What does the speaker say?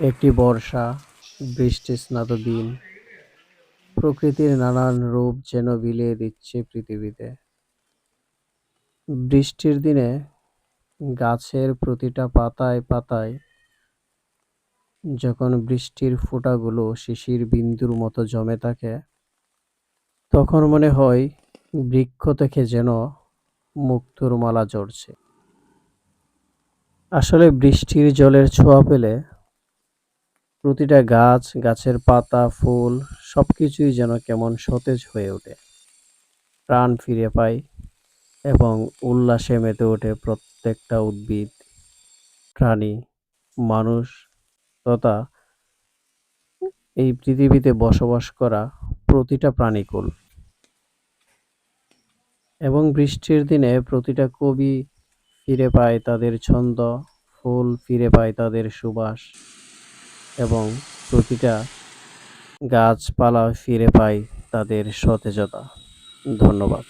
একটি বর্ষা, বৃষ্টি স্নাত দিন। প্রকৃতির নানান রূপ যেন বিলিয়ে দিচ্ছে পৃথিবীতে। বৃষ্টির দিনে গাছের প্রতিটা পাতায় পাতায় যখন বৃষ্টির ফোঁটাগুলো শিশির বিন্দুর মতো জমে থাকে, তখন মনে হয় বৃক্ষ থেকে যেন মুক্তোর মালা ঝরছে। আসলে বৃষ্টির জলের ছোঁয়া পেলে প্রতিটা গাছ, গাছের পাতা, ফুল সব কিছুই যেন কেমন সতেজ হয়ে ওঠে। প্রাণ ফিরে পায় এবং উল্লাসে মেতে ওঠে প্রত্যেকটা উদ্ভিদ, প্রাণী, মানুষ তথা এই পৃথিবীতে বসবাস করা প্রতিটা প্রাণীকুল। এবং বৃষ্টির দিনে প্রতিটা কবি ফিরে পায় তাদের ছন্দ, ফুল ফিরে পায় তাদের সুবাস। এবং প্রতিটা গাছপালা ফিরে পায় তাদের সতেজতা। ধন্যবাদ।